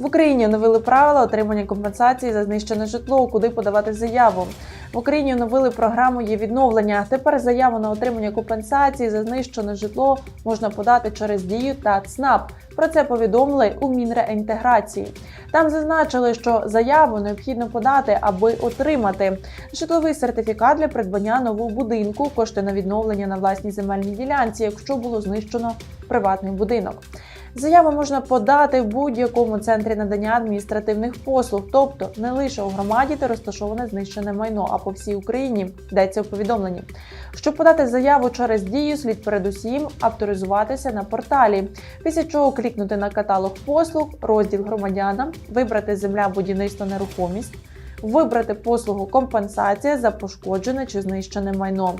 В Україні оновили правила отримання компенсації за знищене житло, куди подавати заяву. В Україні оновили програму є відновлення. Тепер заяву на отримання компенсації за знищене житло можна подати через дію та ЦНАП. Про це повідомили у Мінреінтеграції. Там зазначили, що заяву необхідно подати, аби отримати житловий сертифікат для придбання нового будинку, кошти на відновлення на власній земельній ділянці, якщо було знищено приватний будинок. Заяву можна подати в будь-якому центрі надання адміністративних послуг, тобто не лише у громаді, де розташоване знищене майно, а по всій Україні йдеться у повідомленні. Щоб подати заяву через дію, слід передусім авторизуватися на порталі, після чого клікнути на каталог послуг, розділ громадянам, вибрати земля, будівництво, нерухомість. Вибрати послугу компенсація за пошкоджене чи знищене майно,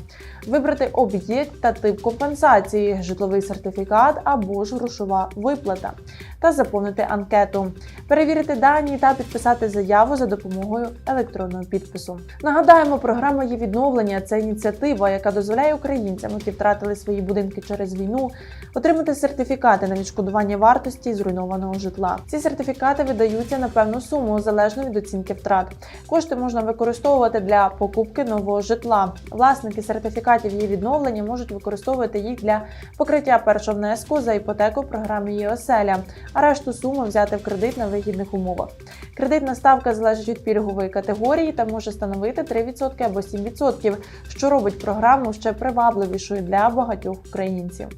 вибрати об'єкт та тип компенсації, житловий сертифікат або ж грошова виплата, та заповнити анкету, перевірити дані та підписати заяву за допомогою електронного підпису. Нагадаємо, програма є відновлення. Це ініціатива, яка дозволяє українцям, які втратили свої будинки через війну, отримати сертифікати на відшкодування вартості зруйнованого житла. Ці сертифікати видаються на певну суму залежно від оцінки втрат. Кошти можна використовувати для покупки нового житла. Власники сертифікатів її відновлення можуть використовувати їх для покриття першого внеску за іпотеку в програмі «Єоселя», а решту суми взяти в кредит на вигідних умовах. Кредитна ставка залежить від пільгової категорії та може становити 3% або 7%, що робить програму ще привабливішою для багатьох українців.